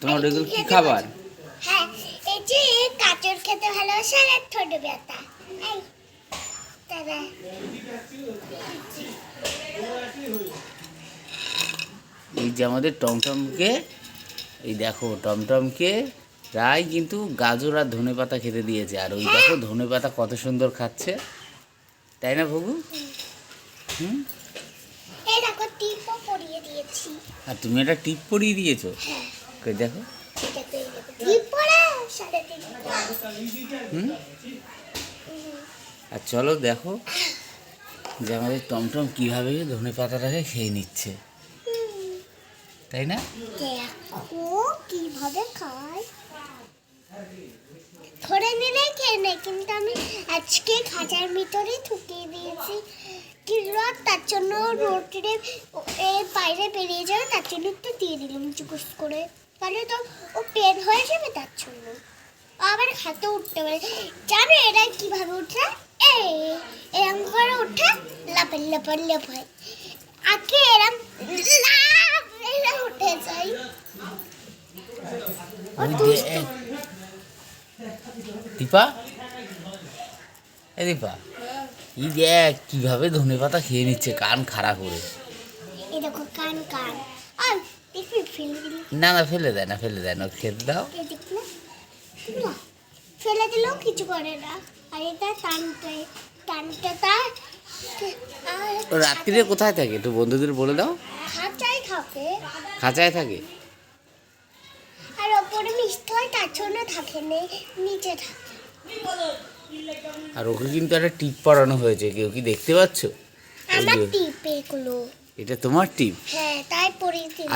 তোমার ওগুলো কি খাবার? হ্যাঁ এই যে খেতে ভালোবাসে আর ঠোঁট ব্যথা। এই যে আমাদের টমটমকে এই দেখো টমটমকে প্রায় কিন্তু গাজর আর ধনে পাতা খেতে দিয়েছে। আর ওই হ্যাঁ। দেখো ধনে পাতা কত সুন্দর খাচ্ছে। তাই না ভগু? হুম? পরিয়ে দিয়েছি। আর তুমি একটা টিপ পরিয়ে দিয়েছ? হ্যাঁ। কই দেখো। টিপ পরে হুম? আর চলো দেখো যে আমাদের টমটম কীভাবে ধনে পাতাটাকে খেয়ে নিচ্ছে। তাই না? দেখো কীভাবে খায়। ধরে নিলেই খেয়ে নেয় কিন্তু আমি আজকে খাঁচার ভিতরে ঢুকিয়ে দিয়েছি। কি তার জন্য এর বাইরে বেরিয়ে যাবে তার জন্য একটু দিয়ে দিলাম চুকুস করে। তাহলে তো ও পেট হয়ে যাবে তার জন্য। আবার হাতে উঠতে পারে। জানো এরা কীভাবে উঠে? এরম করে উঠে লাফান লাফান লাফায়। আগে এরম এরা উঠে যায়। দীপা? এ দীপা। ই দেখ কীভাবে ধনে পাতা খেয়ে নিচ্ছে কান খাড়া করে। না না ফেলে দেয় না ফেলে দেয় না খেতে দাও। ফেলে দিলেও কিছু করে না। আর এটা টানতে টানতে তার রাত্রিরে কোথায় থাকে একটু বন্ধুদের বলে দাও। খাঁচাই থাকে। খাঁচায় থাকে? আর ওপরে মিষ্টি হয় তার জন্য থাকে নেই নিচে থাকে। আর ওকে কিন্তু একটা টিপ পরানো হয়েছে কেউ কি দেখতে পাচ্ছ? আমার টিপ এগুলো। এটা তোমার টিপ? হ্যাঁ তাই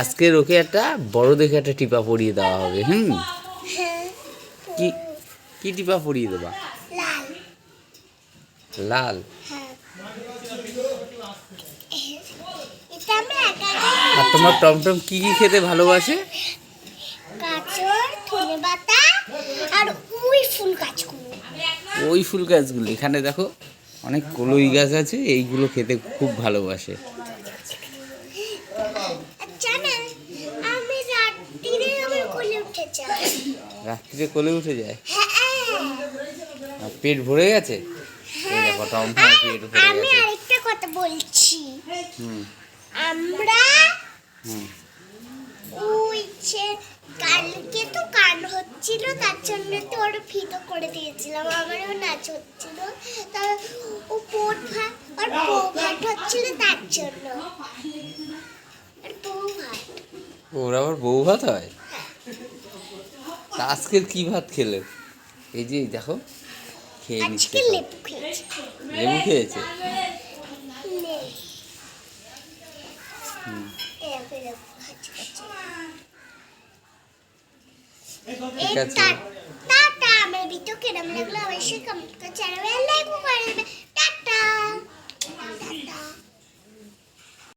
আজকের ওকে একটা বড় দেখে একটা টিপা পরিয়ে দেওয়া হবে হুম? হ্যাঁ। কি কি টিপা পরিয়ে দেবা? লাল। লাল? হ্যাঁ। আর তোমার টমটম কি কি খেতে ভালোবাসে? গাজর ধনে পাতা আর ওই ফুল গাছগুলো। ওই ফুল গাছগুলো। এখানে দেখো অনেক কলই গাছ আছে এইগুলো খেতে খুব ভালোবাসে। আমি রাত্রিরে কোলে উঠে যায়? হ্যাঁ। আর পেট ভরে গেছে? এই দেখো পেট ভরে আমি গেছে। আরেকটা কথা বলছি। আমরা হুম। কালকে তো গান হচ্ছিল তার জন্য তো ওর ফিতো করে দিয়েছিলাম আমারও নাচ হচ্ছিল। তা ও পোট ভাত আর বউ ভাত হচ্ছিল তার জন্য। ওর আবার বউ ভাত হয়? তা আজকের কি ভাত খেলে? এই যে দেখো খেয়ে নিচ্ছে লেবু খেয়েছে। হুম। ঠিক আছে। টাটা আমার ভিডিও কেরম লাগল অবশ্যই কমেন্ট করে জানাবে লাইক করে দেবে টাটা